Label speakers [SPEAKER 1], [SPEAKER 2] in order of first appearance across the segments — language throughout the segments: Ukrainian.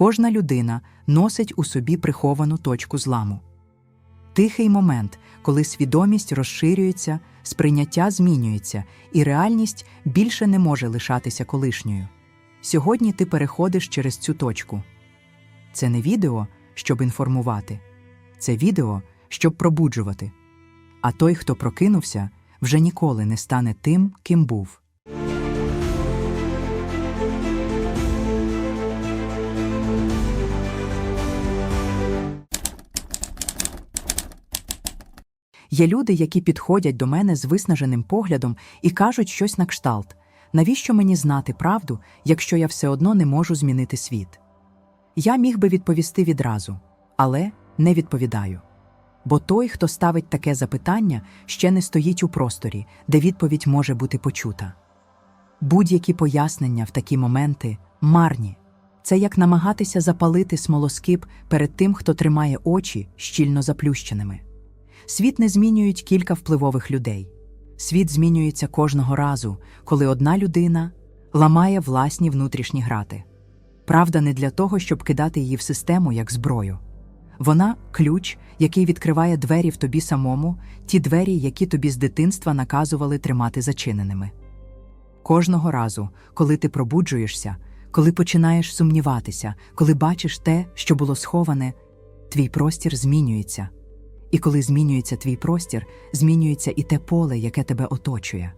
[SPEAKER 1] Кожна людина носить у собі приховану точку зламу. Тихий момент, коли свідомість розширюється, сприйняття змінюється, і реальність більше не може лишатися колишньою. Сьогодні ти переходиш через цю точку. Це не відео, щоб інформувати, це відео, щоб пробуджувати. А той, хто прокинувся, вже ніколи не стане тим, ким був. Є люди, які підходять до мене з виснаженим поглядом і кажуть щось на кшталт. Навіщо мені знати правду, якщо я все одно не можу змінити світ? Я міг би відповісти відразу, але не відповідаю. Бо той, хто ставить таке запитання, ще не стоїть у просторі, де відповідь може бути почута. Будь-які пояснення в такі моменти марні. Це як намагатися запалити смолоскип перед тим, хто тримає очі щільно заплющеними. Світ не змінюють кілька впливових людей. Світ змінюється кожного разу, коли одна людина ламає власні внутрішні грати. Правда не для того, щоб кидати її в систему як зброю. Вона ключ, який відкриває двері в тобі самому, ті двері, які тобі з дитинства наказували тримати зачиненими. Кожного разу, коли ти пробуджуєшся, коли починаєш сумніватися, коли бачиш те, що було сховане, твій простір змінюється. І коли змінюється твій простір, змінюється і те поле, яке тебе оточує.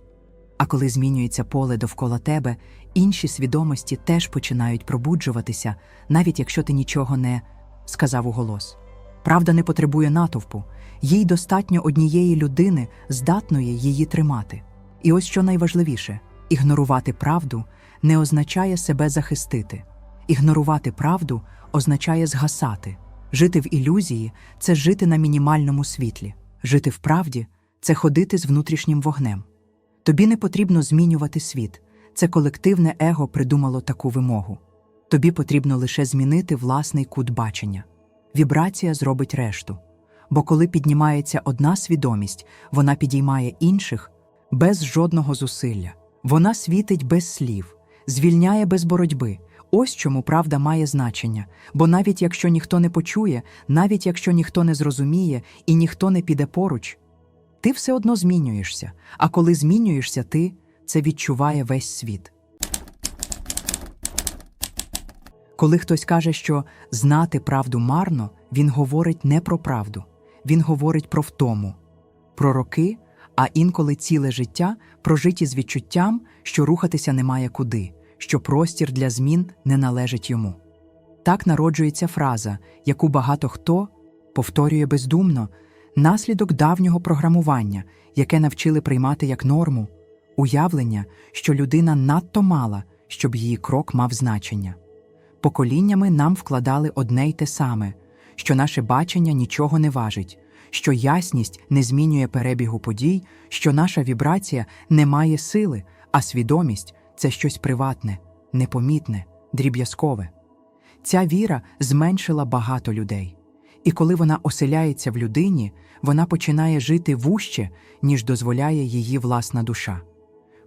[SPEAKER 1] А коли змінюється поле довкола тебе, інші свідомості теж починають пробуджуватися, навіть якщо ти нічого не сказав уголос. Правда не потребує натовпу, їй достатньо однієї людини, здатної її тримати. І ось що найважливіше ігнорувати правду не означає себе захистити. Ігнорувати правду означає згасати. Жити в ілюзії це жити на мінімальному світлі, жити в правді це ходити з внутрішнім вогнем. Тобі не потрібно змінювати світ, це колективне его придумало таку вимогу. Тобі потрібно лише змінити власний кут бачення. Вібрація зробить решту. Бо коли піднімається одна свідомість, вона підіймає інших без жодного зусилля. Вона світить без слів, звільняє без боротьби. Ось чому правда має значення, бо навіть якщо ніхто не почує, навіть якщо ніхто не зрозуміє і ніхто не піде поруч, ти все одно змінюєшся, а коли змінюєшся ти, це відчуває весь світ. Коли хтось каже, що знати правду марно, він говорить не про правду, він говорить про втому, про роки, а інколи ціле життя прожиті з відчуттям, що рухатися немає куди, що простір для змін не належить йому. Так народжується фраза, яку багато хто повторює бездумно, наслідок давнього програмування, яке навчили приймати як норму, уявлення, що людина надто мала, щоб її крок мав значення. Поколіннями нам вкладали одне й те саме, що наше бачення нічого не важить, що ясність не змінює перебігу подій, що наша вібрація не має сили, а свідомість це щось приватне, непомітне, дріб'язкове. Ця віра зменшила багато людей, і коли вона оселяється в людині, вона починає жити вужче, ніж дозволяє її власна душа.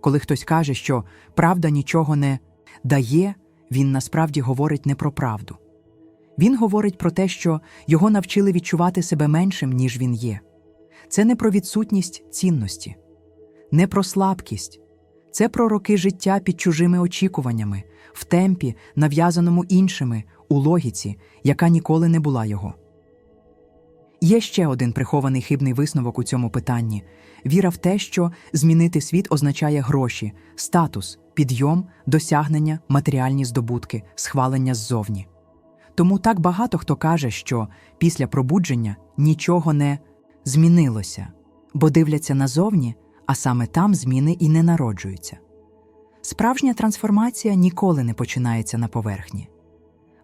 [SPEAKER 1] Коли хтось каже, що правда нічого не дає, він насправді говорить не про правду. Він говорить про те, що його навчили відчувати себе меншим, ніж він є. Це не про відсутність цінності, не про слабкість, це про роки життя під чужими очікуваннями, в темпі, нав'язаному іншими, у логіці, яка ніколи не була його. Є ще один прихований хибний висновок у цьому питанні віра в те, що змінити світ означає гроші, статус, підйом, досягнення, матеріальні здобутки, схвалення ззовні. Тому так багато хто каже, що після пробудження нічого не змінилося, бо дивляться назовні, а саме там зміни і не народжуються. Справжня трансформація ніколи не починається на поверхні.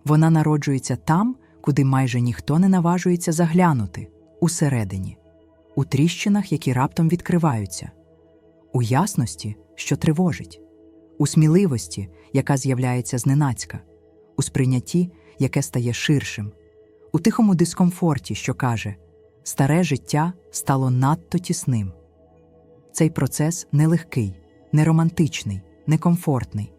[SPEAKER 1] Вона народжується там, куди майже ніхто не наважується заглянути усередині, у тріщинах, які раптом відкриваються, у ясності, що тривожить, у сміливості, яка з'являється зненацька, у сприйнятті, яке стає ширшим, у тихому дискомфорті, що каже старе життя стало надто тісним. Цей процес нелегкий, неромантичний, некомфортний.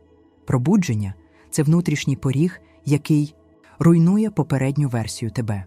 [SPEAKER 1] Пробудження це внутрішній поріг, який руйнує попередню версію тебе.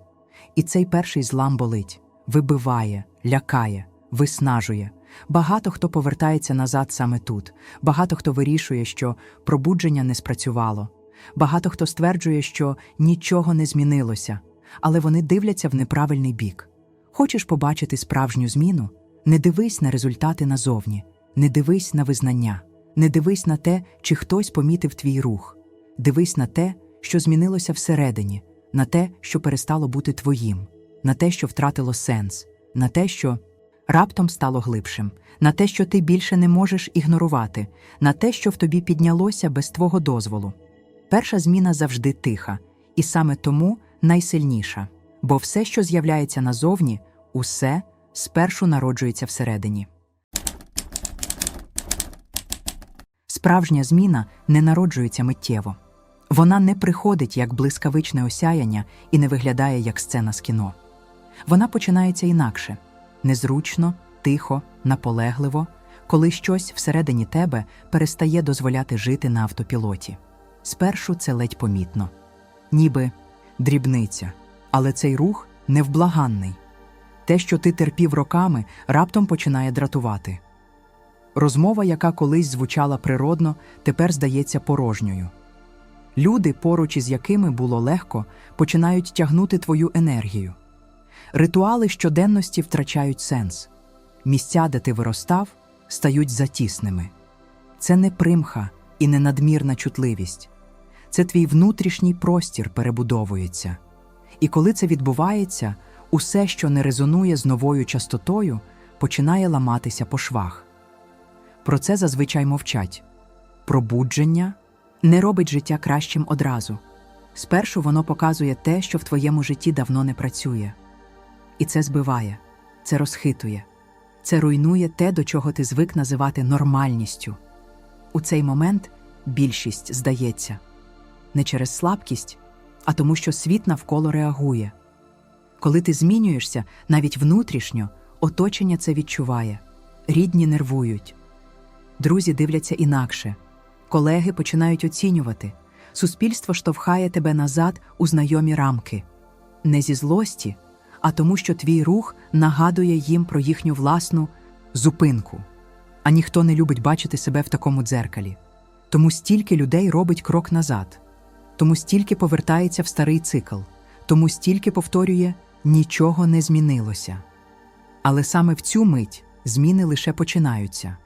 [SPEAKER 1] І цей перший злам болить, вибиває, лякає, виснажує. Багато хто повертається назад саме тут, багато хто вирішує, що пробудження не спрацювало, багато хто стверджує, що нічого не змінилося, але вони дивляться в неправильний бік. Хочеш побачити справжню зміну? Не дивись на результати назовні, не дивись на визнання, не дивись на те, чи хтось помітив твій рух. Дивись на те, що змінилося всередині, на те, що перестало бути твоїм, на те, що втратило сенс, на те, що раптом стало глибшим, на те, що ти більше не можеш ігнорувати, на те, що в тобі піднялося без твого дозволу. Перша зміна завжди тиха, і саме тому найсильніша, бо все, що з'являється назовні, усе спершу народжується всередині. Справжня зміна не народжується миттєво. Вона не приходить як блискавичне осяяння і не виглядає як сцена з кіно. Вона починається інакше незручно, тихо, наполегливо, коли щось всередині тебе перестає дозволяти жити на автопілоті. Спершу це ледь помітно, ніби дрібниця, але цей рух невблаганний. Те, що ти терпів роками, раптом починає дратувати. Розмова, яка колись звучала природно, тепер здається порожньою. Люди, поруч із якими було легко, починають тягнути твою енергію. Ритуали щоденності втрачають сенс. Місця, де ти виростав, стають затісними. Це не примха і не надмірна чутливість. Це твій внутрішній простір перебудовується. І коли це відбувається, усе, що не резонує з новою частотою, починає ламатися по швах. Про це зазвичай мовчать. Пробудження не робить життя кращим одразу. Спершу воно показує те, що в твоєму житті давно не працює. І це збиває, це розхитує, це руйнує те, до чого ти звик називати нормальністю. У цей момент більшість здається не через слабкість, а тому, що світ навколо реагує. Коли ти змінюєшся навіть внутрішньо, оточення це відчуває, рідні нервують, друзі дивляться інакше, колеги починають оцінювати, суспільство штовхає тебе назад у знайомі рамки, не зі злості, а тому, що твій рух нагадує їм про їхню власну зупинку. А ніхто не любить бачити себе в такому дзеркалі. Тому стільки людей робить крок назад, тому стільки повертається в старий цикл, тому стільки повторює нічого не змінилося. Але саме в цю мить зміни лише починаються.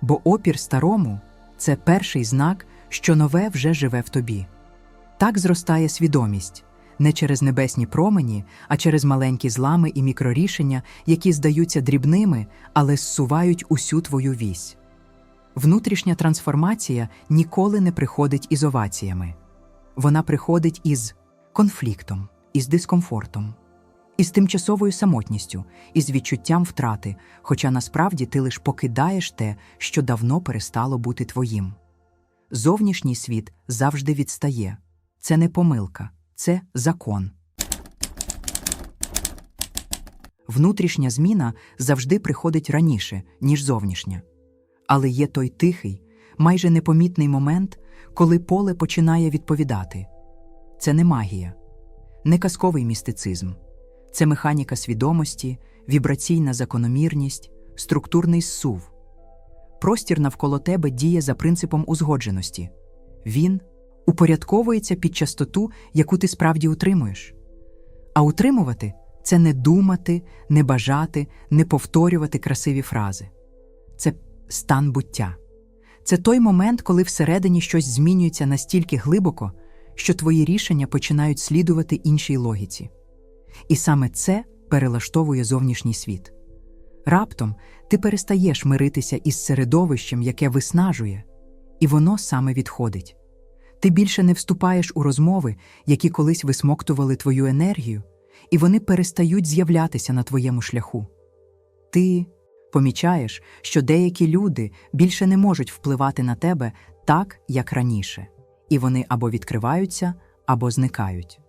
[SPEAKER 1] Бо опір старому це перший знак, що нове вже живе в тобі. Так зростає свідомість не через небесні промені, а через маленькі злами і мікрорішення, які здаються дрібними, але зсувають усю твою вісь. Внутрішня трансформація ніколи не приходить із оваціями. Вона приходить із конфліктом, із дискомфортом, із тимчасовою самотністю, із відчуттям втрати, хоча насправді ти лиш покидаєш те, що давно перестало бути твоїм. Зовнішній світ завжди відстає. Це не помилка, це закон. Внутрішня зміна завжди приходить раніше, ніж зовнішня. Але є той тихий, майже непомітний момент, коли поле починає відповідати. Це не магія, не казковий містицизм, це механіка свідомості, вібраційна закономірність, структурний зсув. Простір навколо тебе діє за принципом узгодженості. Він упорядковується під частоту, яку ти справді утримуєш. А утримувати це не думати, не бажати, не повторювати красиві фрази. Це стан буття. Це той момент, коли всередині щось змінюється настільки глибоко, що твої рішення починають слідувати іншій логіці. І саме це перелаштовує зовнішній світ. Раптом ти перестаєш миритися із середовищем, яке виснажує, і воно саме відходить. Ти більше не вступаєш у розмови, які колись висмоктували твою енергію, і вони перестають з'являтися на твоєму шляху. Ти помічаєш, що деякі люди більше не можуть впливати на тебе так, як раніше, і вони або відкриваються, або зникають.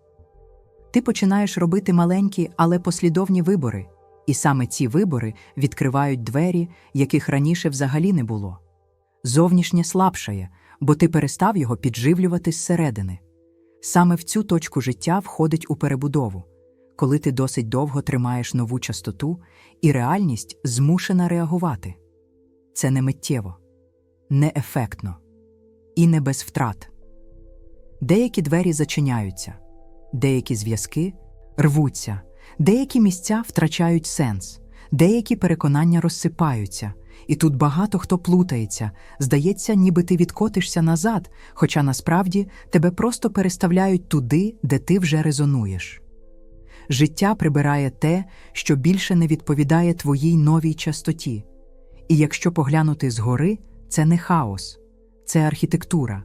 [SPEAKER 1] Ти починаєш робити маленькі, але послідовні вибори, і саме ці вибори відкривають двері, яких раніше взагалі не було. Зовнішнє слабшає, бо ти перестав його підживлювати зсередини. Саме в цю точку життя входить у перебудову, коли ти досить довго тримаєш нову частоту, і реальність змушена реагувати. Це не миттєво, не ефектно і не без втрат. Деякі двері зачиняються, деякі зв'язки рвуться, деякі місця втрачають сенс, деякі переконання розсипаються, і тут багато хто плутається. Здається, ніби ти відкотишся назад, хоча насправді тебе просто переставляють туди, де ти вже резонуєш. Життя прибирає те, що більше не відповідає твоїй новій частоті. І якщо поглянути згори, це не хаос, це архітектура.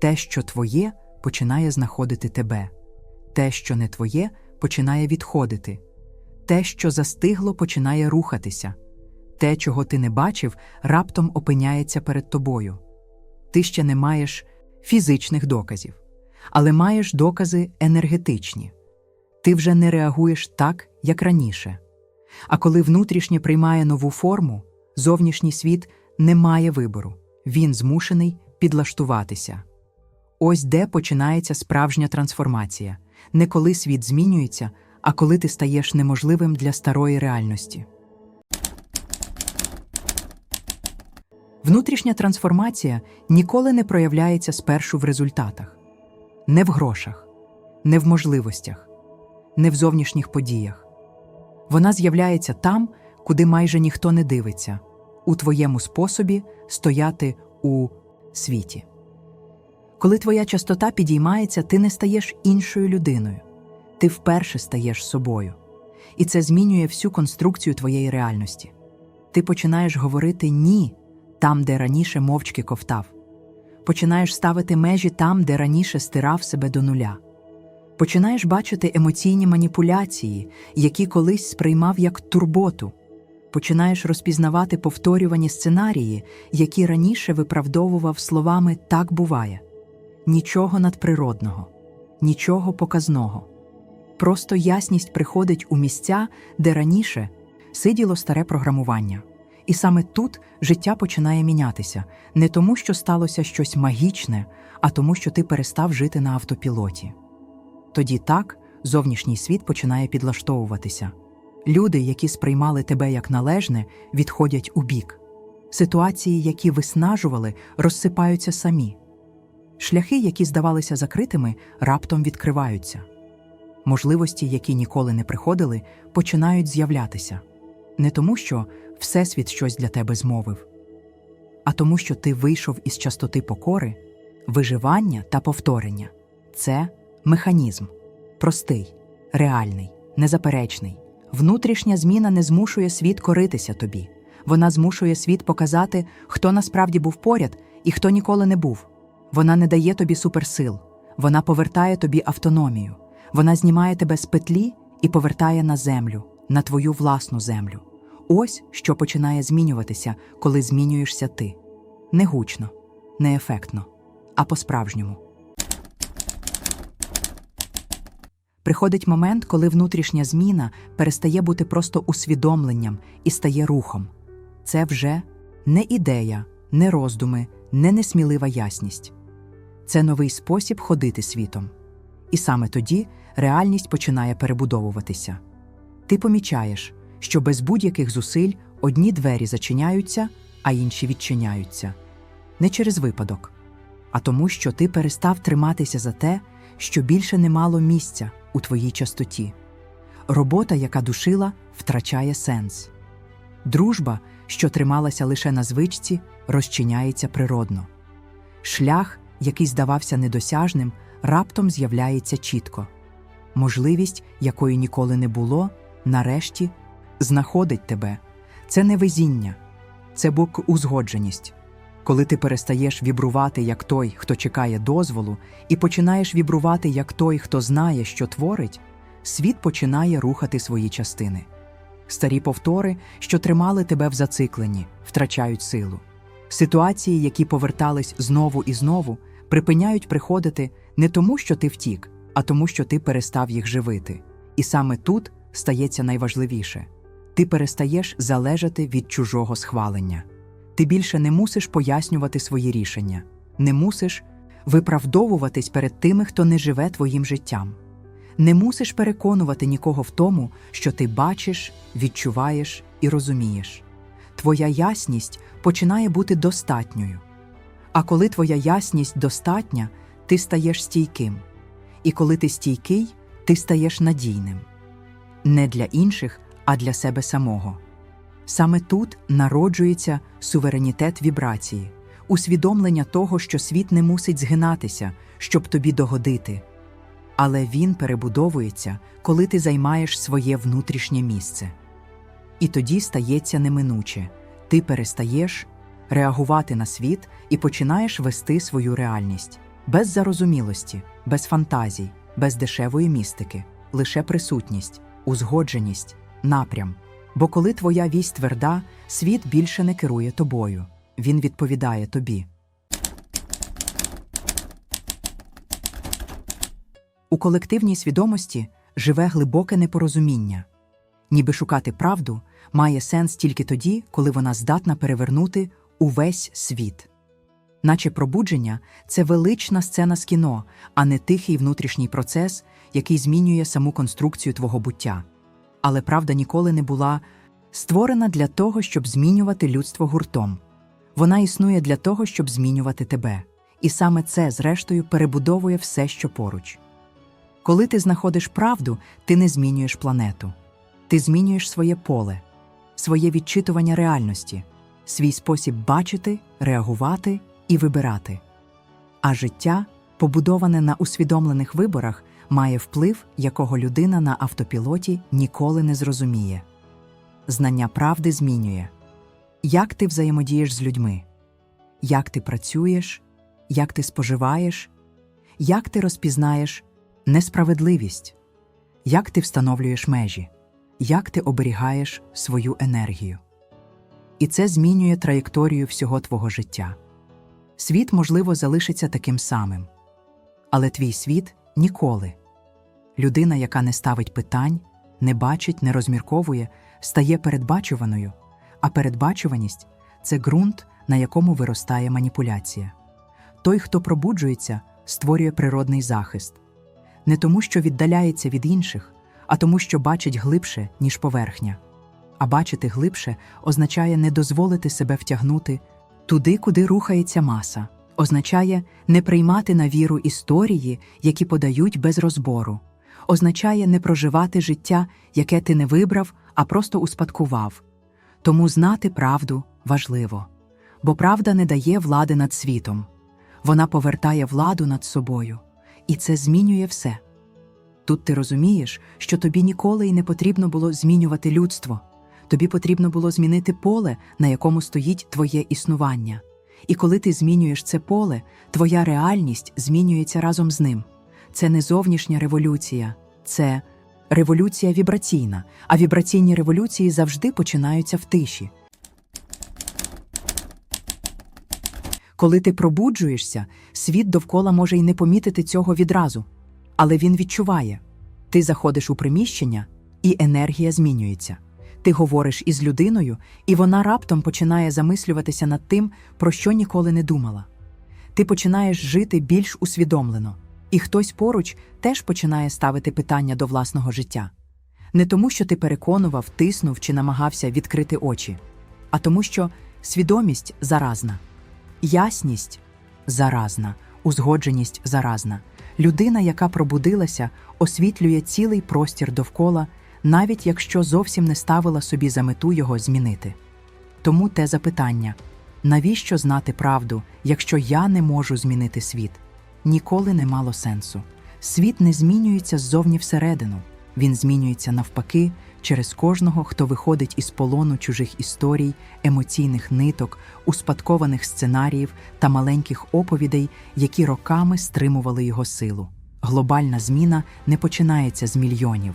[SPEAKER 1] Те, що твоє, починає знаходити тебе, те, що не твоє, починає відходити, те, що застигло, починає рухатися, те, чого ти не бачив, раптом опиняється перед тобою. Ти ще не маєш фізичних доказів, але маєш докази енергетичні. Ти вже не реагуєш так, як раніше. А коли внутрішнє приймає нову форму, зовнішній світ не має вибору, він змушений підлаштуватися. Ось де починається справжня трансформація не коли світ змінюється, а коли ти стаєш неможливим для старої реальності. Внутрішня трансформація ніколи не проявляється спершу в результатах, не в грошах, не в можливостях, не в зовнішніх подіях. Вона з'являється там, куди майже ніхто не дивиться, у твоєму способі стояти у світі. Коли твоя частота підіймається, ти не стаєш іншою людиною, ти вперше стаєш собою. І це змінює всю конструкцію твоєї реальності. Ти починаєш говорити ні там, де раніше мовчки ковтав, починаєш ставити межі там, де раніше стирав себе до нуля. Починаєш бачити емоційні маніпуляції, які колись сприймав як турботу. Починаєш розпізнавати повторювані сценарії, які раніше виправдовував словами так буває нічого надприродного, нічого показного. Просто ясність приходить у місця, де раніше сиділо старе програмування. І саме тут життя починає мінятися не тому, що сталося щось магічне, а тому, що ти перестав жити на автопілоті. Тоді так зовнішній світ починає підлаштовуватися. Люди, які сприймали тебе як належне, відходять у бік. Ситуації, які виснажували, розсипаються самі. Шляхи, які здавалися закритими, раптом відкриваються. Можливості, які ніколи не приходили, починають з'являтися не тому, що Всесвіт щось для тебе змовив, а тому, що ти вийшов із частоти покори, виживання та повторення. Це механізм простий, реальний, незаперечний. Внутрішня зміна не змушує світ коритися тобі. Вона змушує світ показати, хто насправді був поряд і хто ніколи не був. Вона не дає тобі суперсил, вона повертає тобі автономію, вона знімає тебе з петлі і повертає на землю, на твою власну землю. Ось що починає змінюватися, коли змінюєшся ти. Не гучно, не ефектно, а по-справжньому. Приходить момент, коли внутрішня зміна перестає бути просто усвідомленням і стає рухом. Це вже не ідея, не роздуми, не несмілива ясність. Це новий спосіб ходити світом. І саме тоді реальність починає перебудовуватися. Ти помічаєш, що без будь-яких зусиль одні двері зачиняються, а інші відчиняються. Не через випадок, а тому, що ти перестав триматися за те, що більше не мало місця у твоїй частоті. Робота, яка душила, втрачає сенс. Дружба, що трималася лише на звичці, розчиняється природно. Шлях, який здавався недосяжним, раптом з'являється чітко. Можливість, якої ніколи не було, нарешті знаходить тебе. Це не везіння, це бок узгодженість. Коли ти перестаєш вібрувати як той, хто чекає дозволу, і починаєш вібрувати як той, хто знає, що творить, світ починає рухати свої частини. Старі повтори, що тримали тебе в зацикленні, втрачають силу. Ситуації, які повертались знову і знову, припиняють приходити не тому, що ти втік, а тому, що ти перестав їх живити. І саме тут стається найважливіше ти перестаєш залежати від чужого схвалення. Ти більше не мусиш пояснювати свої рішення, не мусиш виправдовуватись перед тими, хто не живе твоїм життям. Не мусиш переконувати нікого в тому, що ти бачиш, відчуваєш і розумієш. Твоя ясність починає бути достатньою. А коли твоя ясність достатня, ти стаєш стійким. І коли ти стійкий, ти стаєш надійним. Не для інших, а для себе самого. Саме тут народжується суверенітет вібрації, усвідомлення того, що світ не мусить згинатися, щоб тобі догодити. Але він перебудовується, коли ти займаєш своє внутрішнє місце. І тоді стається неминуче ти перестаєш реагувати на світ і починаєш вести свою реальність без зарозумілості, без фантазій, без дешевої містики, лише присутність, узгодженість, напрям. Бо коли твоя вість тверда, світ більше не керує тобою, він відповідає тобі. У колективній свідомості живе глибоке непорозуміння. Ніби шукати правду має сенс тільки тоді, коли вона здатна перевернути увесь світ. Наче пробудження це велична сцена з кіно, а не тихий внутрішній процес, який змінює саму конструкцію твого буття. Але правда ніколи не була створена для того, щоб змінювати людство гуртом. Вона існує для того, щоб змінювати тебе. І саме це, зрештою, перебудовує все, що поруч. Коли ти знаходиш правду, ти не змінюєш планету. Ти змінюєш своє поле, своє відчитування реальності, свій спосіб бачити, реагувати і вибирати. А життя, побудоване на усвідомлених виборах, має вплив, якого людина на автопілоті ніколи не зрозуміє. Знання правди змінює, як ти взаємодієш з людьми, як ти працюєш, як ти споживаєш, як ти розпізнаєш несправедливість, як ти встановлюєш межі, як ти оберігаєш свою енергію. І це змінює траєкторію всього твого життя. Світ, можливо, залишиться таким самим, але твій світ ніколи. Людина, яка не ставить питань, не бачить, не розмірковує, стає передбачуваною, а передбачуваність це ґрунт, на якому виростає маніпуляція. Той, хто пробуджується, створює природний захист не тому, що віддаляється від інших, а тому, що бачить глибше, ніж поверхня. А бачити глибше означає не дозволити себе втягнути туди, куди рухається маса, означає не приймати на віру історії, які подають без розбору, означає не проживати життя, яке ти не вибрав, а просто успадкував. Тому знати правду важливо, бо правда не дає влади над світом, вона повертає владу над собою, і це змінює все. Тут ти розумієш, що тобі ніколи й не потрібно було змінювати людство. Тобі потрібно було змінити поле, на якому стоїть твоє існування. І коли ти змінюєш це поле, твоя реальність змінюється разом з ним. Це не зовнішня революція, це революція вібраційна, а вібраційні революції завжди починаються в тиші. Коли ти пробуджуєшся, світ довкола може й не помітити цього відразу, але він відчуває. Ти заходиш у приміщення, і енергія змінюється. Ти говориш із людиною, і вона раптом починає замислюватися над тим, про що ніколи не думала. Ти починаєш жити більш усвідомлено, і хтось поруч теж починає ставити питання до власного життя. Не тому, що ти переконував, тиснув чи намагався відкрити очі, а тому, що свідомість заразна, ясність заразна, узгодженість заразна. Людина, яка пробудилася, освітлює цілий простір довкола, навіть якщо зовсім не ставила собі за мету його змінити. Тому те запитання навіщо знати правду, якщо я не можу змінити світ, ніколи не мало сенсу. Світ не змінюється ззовні всередину, він змінюється навпаки через кожного, хто виходить із полону чужих історій, емоційних ниток, успадкованих сценаріїв та маленьких оповідей, які роками стримували його силу. Глобальна зміна не починається з мільйонів.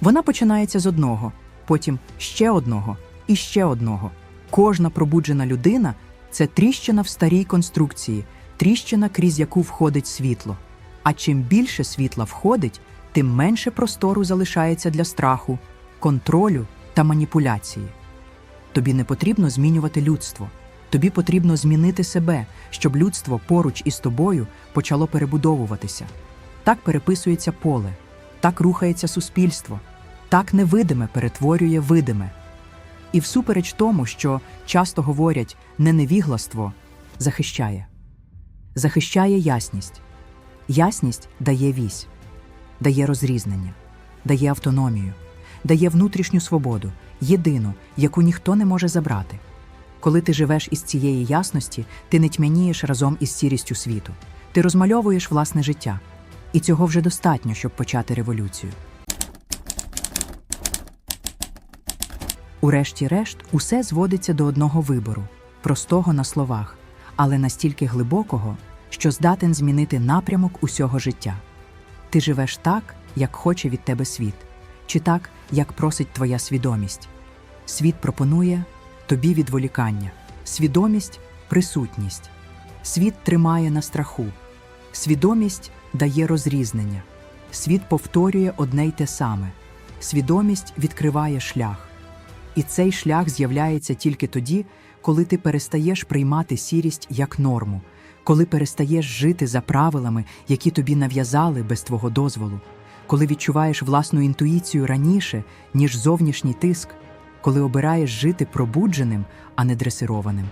[SPEAKER 1] Вона починається з одного, потім ще одного і ще одного. Кожна пробуджена людина це тріщина в старій конструкції, тріщина, крізь яку входить світло. А чим більше світла входить, тим менше простору залишається для страху, контролю та маніпуляції. Тобі не потрібно змінювати людство. Тобі потрібно змінити себе, щоб людство поруч із тобою почало перебудовуватися. Так переписується поле, так рухається суспільство, так невидиме перетворює видиме. І всупереч тому, що часто говорять не невігластво, захищає. Захищає ясність. Ясність дає вісь, дає розрізнення, дає автономію, дає внутрішню свободу, єдину, яку ніхто не може забрати. Коли ти живеш із цієї ясності, ти не тьмянієш разом із сірістю світу. Ти розмальовуєш власне життя. І цього вже достатньо, щоб почати революцію. Урешті-решт, усе зводиться до одного вибору, простого на словах, але настільки глибокого, що здатен змінити напрямок усього життя. Ти живеш так, як хоче від тебе світ, чи так, як просить твоя свідомість. Світ пропонує тобі відволікання, свідомість присутність. Світ тримає на страху, свідомість дає розрізнення, світ повторює одне й те саме, свідомість відкриває шлях. І цей шлях з'являється тільки тоді, коли ти перестаєш приймати сірість як норму, коли перестаєш жити за правилами, які тобі нав'язали без твого дозволу, коли відчуваєш власну інтуїцію раніше, ніж зовнішній тиск, коли обираєш жити пробудженим, а не дресированим.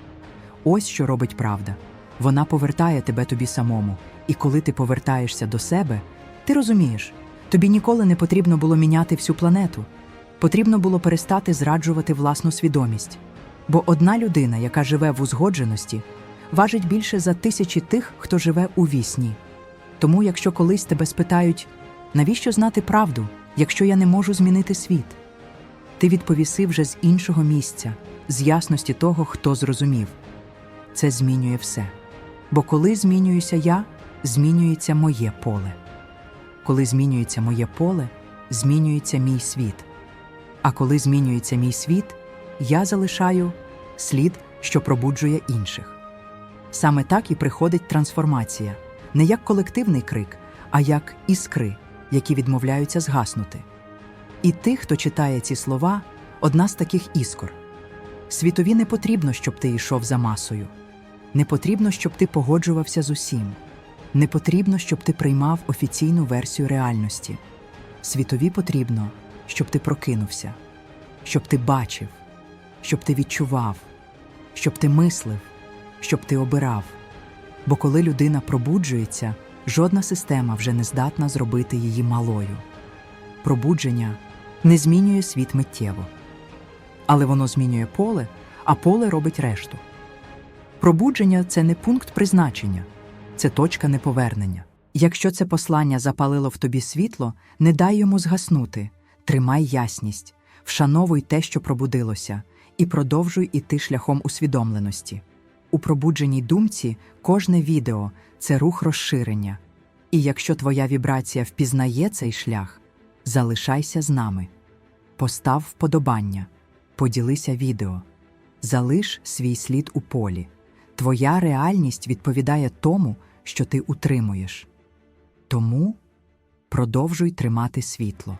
[SPEAKER 1] Ось що робить правда. Вона повертає тебе тобі самому, і коли ти повертаєшся до себе, ти розумієш, тобі ніколи не потрібно було міняти всю планету. Потрібно було перестати зраджувати власну свідомість. Бо одна людина, яка живе в узгодженості, важить більше за тисячі тих, хто живе у вісні. Тому, якщо колись тебе спитають, навіщо знати правду, якщо я не можу змінити світ, ти відповіси вже з іншого місця, з ясності того, хто зрозумів. Це змінює все. Бо коли змінююся я, змінюється моє поле. Коли змінюється моє поле, змінюється мій світ. А коли змінюється мій світ, я залишаю слід, що пробуджує інших. Саме так і приходить трансформація, не як колективний крик, а як іскри, які відмовляються згаснути. І тих, хто читає ці слова, одна з таких іскор. Світові не потрібно, щоб ти йшов за масою, не потрібно, щоб ти погоджувався з усім, не потрібно, щоб ти приймав офіційну версію реальності. Світові потрібно, щоб ти прокинувся, щоб ти бачив, щоб ти відчував, щоб ти мислив, щоб ти обирав. Бо коли людина пробуджується, жодна система вже не здатна зробити її малою. Пробудження не змінює світ миттєво, але воно змінює поле, а поле робить решту. Пробудження це не пункт призначення, це точка неповернення. Якщо це послання запалило в тобі світло, не дай йому згаснути, тримай ясність, вшановуй те, що пробудилося, і продовжуй іти шляхом усвідомленості. У пробудженій думці кожне відео це рух розширення. І якщо твоя вібрація впізнає цей шлях, залишайся з нами. Постав вподобання, поділися відео, залиш свій слід у полі. Твоя реальність відповідає тому, що ти утримуєш. Тому продовжуй тримати світло.